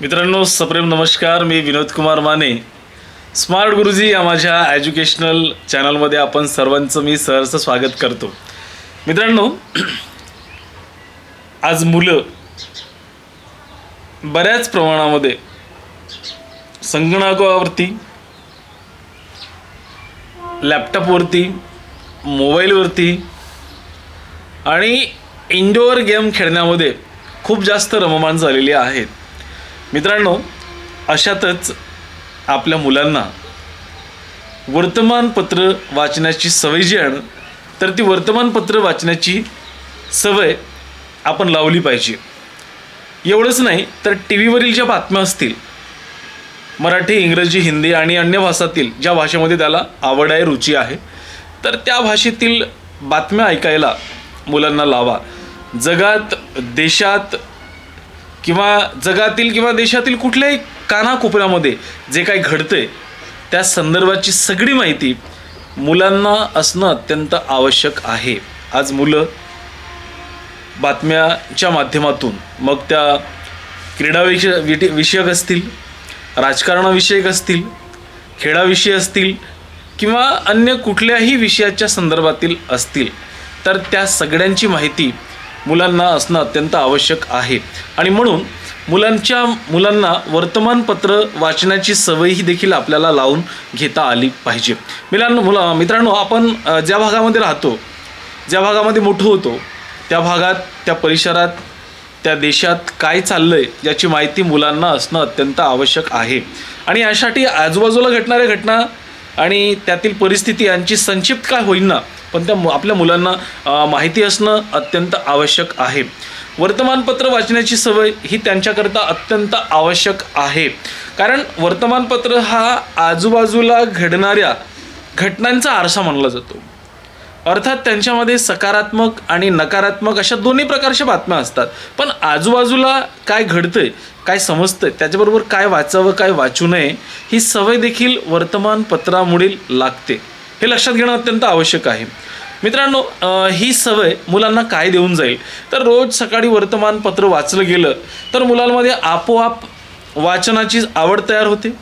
मित्रांनो सप्रेम नमस्कार. मी विनोद कुमार माने. स्मार्ट गुरुजी या माझ्या एज्युकेशनल चॅनलमध्ये आपण सर्वांचं मी सहर्ष स्वागत करतो. मित्रांनो आज मुलं बऱ्याच प्रमाणामध्ये संगणकावरती लॅपटॉपवरती मोबाईलवरती आणि इनडोअर गेम खेळण्यामध्ये खूप जास्त रममान झालेली आहेत. मित्रांनो अशातच आपल्या मुलांना वर्तमानपत्र वाचण्याची सवय जी आहे तर ती वर्तमानपत्र वाचण्याची सवय आपण लावली पाहिजे. एवढंच नाही तर टी व्हीवरील ज्या बातम्या असतील मराठी इंग्रजी हिंदी आणि अन्य भाषातील ज्या भाषेमध्ये त्याला आवड आहे रुची आहे तर त्या भाषेतील बातम्या ऐकायला मुलांना लावा. जगात देशात किंवा जगातील किंवा देशातील कुठल्याही कानाकोपऱ्यामध्ये जे काही घडतंय त्या संदर्भाची सगळी माहिती मुलांना असणं अत्यंत आवश्यक आहे. आज मुलं बातम्याच्या माध्यमातून मग त्या क्रीडाविषय विषय विषयक असतील राजकारणाविषयक असतील खेळाविषयी असतील किंवा अन्य कुठल्याही विषयाच्या संदर्भातील असतील तर त्या सगळ्यांची माहिती मुलांना असणं अत्यंत आवश्यक आहे. आणि म्हणून मुलांच्या मुलांना वर्तमानपत्र वाचण्याची सवयही देखील आपल्याला लावून घेता आली पाहिजे. मिलांनो मुला मित्रांनो आपण ज्या भागामध्ये राहतो ज्या भागामध्ये मोठं होतो त्या भागात त्या परिसरात त्या देशात काय चाललं आहे याची माहिती मुलांना असणं अत्यंत आवश्यक आहे. आणि यासाठी आजूबाजूला घटणाऱ्या घटना आणि त्यातील परिस्थिती यांची संक्षिप्त काय होईल ना पण त्या मु- आपल्या मुलांना माहिती असणं अत्यंत आवश्यक आहे. वर्तमानपत्र वाचण्याची सवय ही त्यांच्याकरता अत्यंत आवश्यक आहे. कारण वर्तमानपत्र हा आजूबाजूला घडणाऱ्या घटनांचा आरसा मानला जातो. अर्थात त्यांच्यामध्ये सकारात्मक आणि नकारात्मक अशा दोन्ही प्रकारच्या बातम्या असतात. पण आजूबाजूला काय घडतंय काय समजतंय त्याच्याबरोबर काय वाचावं काय वाचू नये ही सवय देखील वर्तमानपत्रामुळे लागते. हे लक्षात घेणं अत्यंत आवश्यक आहे. मित्रांनो ही सवय मुलांना काय देऊन जाईल? तर रोज सकाळी वर्तमानपत्र वाचलं गेलं तर मुलांमध्ये आपोआप वाचनाची आवड तयार होते.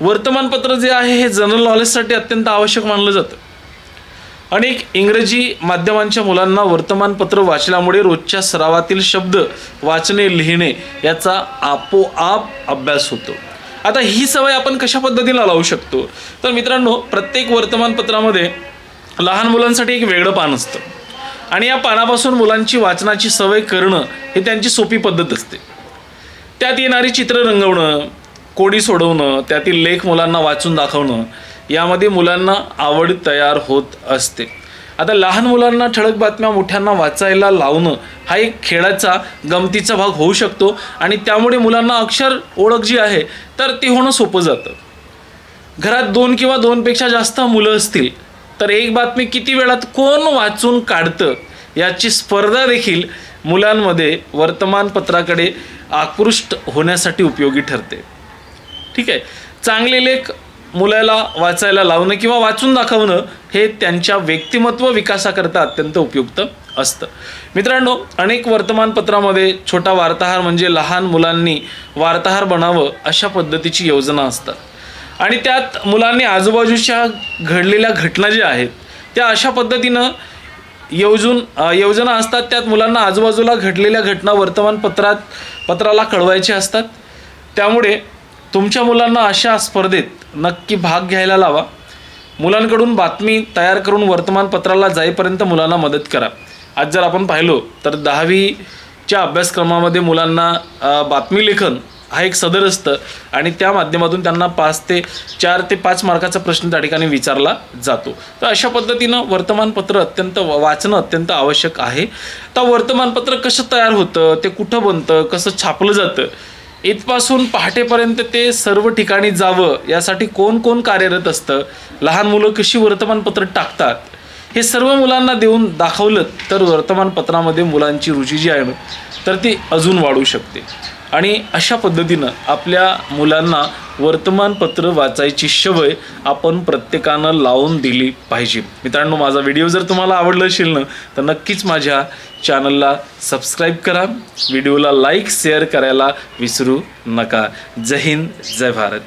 वर्तमानपत्र जे आहे हे जनरल नॉलेजसाठी अत्यंत आवश्यक मानलं जातं. अनेक इंग्रजी माध्यमांच्या मुलांना वर्तमानपत्र वाचल्यामुळे रोजच्या सरावातील शब्द वाचणे लिहिणे याचा आपोआप अभ्यास होतो. आता ही सवय आपण कशा पद्धतीला लावू शकतो? तर मित्रांनो प्रत्येक वर्तमानपत्रामध्ये लहान मुलांसाठी एक वेगळं पान असतं. आणि या पानापासून मुलांची वाचनाची सवय करणं हे त्यांची सोपी पद्धत असते. त्यात येणारी चित्र रंगवणं कोडी सोडवणं त्यातील लेख मुलांना वाचून दाखवणं यामध्ये मुलांना आवड तयार होत असते. आता लहान मुलांना ठळक बातम्या मोठ्यांना वाचायला लावणं हा एक खेळाचा गमतीचा भाग होऊ शकतो आणि त्यामुळे मुलांना अक्षर ओळख जी आहे तर ती होणं सोपं जातं. घरात दोन किंवा दोनपेक्षा जास्त मुलं असतील तर एक बातमी किती वेळात कोण वाचून काढतं याची स्पर्धा देखील मुलांमध्ये वर्तमानपत्राकडे आकृष्ट होण्यासाठी उपयोगी ठरते. ठीक आहे. चांगले लेख मुलाला वाचायला लावणं किंवा वाचून दाखवणं हे त्यांच्या व्यक्तिमत्व विकासाकरता अत्यंत उपयुक्त असतं. मित्रांनो अनेक वर्तमानपत्रामध्ये छोटा वार्ताहार म्हणजे लहान मुलांनी वार्ताहार बनावं अशा पद्धतीची योजना असतात. आणि त्यात मुलांनी आजूबाजूच्या घडलेल्या घटना ज्या आहेत त्या अशा पद्धतीनं योजून योजना असतात. त्यात मुलांना आजूबाजूला घडलेल्या घटना वर्तमानपत्रात पत्राला कळवायच्या असतात. त्यामुळे तुमच्या मुलांना अशा स्पर्धेत नक्की भाग घ्यायला लावा. मुलांकडून बातमी तयार करून वर्तमानपत्राला जाईपर्यंत मुलांना मदत करा. आज जर आपण पाहिलो तर दहावीच्या अभ्यासक्रमामध्ये मुलांना बातमी लेखन हा एक सदर असतं आणि त्या माध्यमातून त्यांना पाच ते चार ते पाच मार्काचा प्रश्न त्या ठिकाणी विचारला जातो. तर अशा पद्धतीनं वर्तमानपत्र अत्यंत वा- वाचणं अत्यंत आवश्यक आहे. तर वर्तमानपत्र कसं तयार होतं ते कुठं बनतं कसं छापलं जातं इथपासून पहाटेपर्यंत ते सर्व ठिकाणी जावं यासाठी कोण कोण कार्यरत असतं लहान मुलं कशी वर्तमानपत्र टाकतात हे सर्व मुलांना देऊन दाखवलं तर वर्तमानपत्रामध्ये मुलांची रुची जी आहे ना तर ती अजून वाढू शकते. आणि अशा पद्धतीनं आपल्या मुलांना वर्तमानपत्र वाचायची सवय आपण प्रत्येकानं लावून दिली पाहिजे. मित्रांनो माझा व्हिडिओ जर तुम्हाला आवडला असेल ना तर नक्कीच माझ्या चॅनलला सबस्क्राईब करा. व्हिडिओला लाईक शेअर करायला विसरू नका. जय हिंद जय भारत.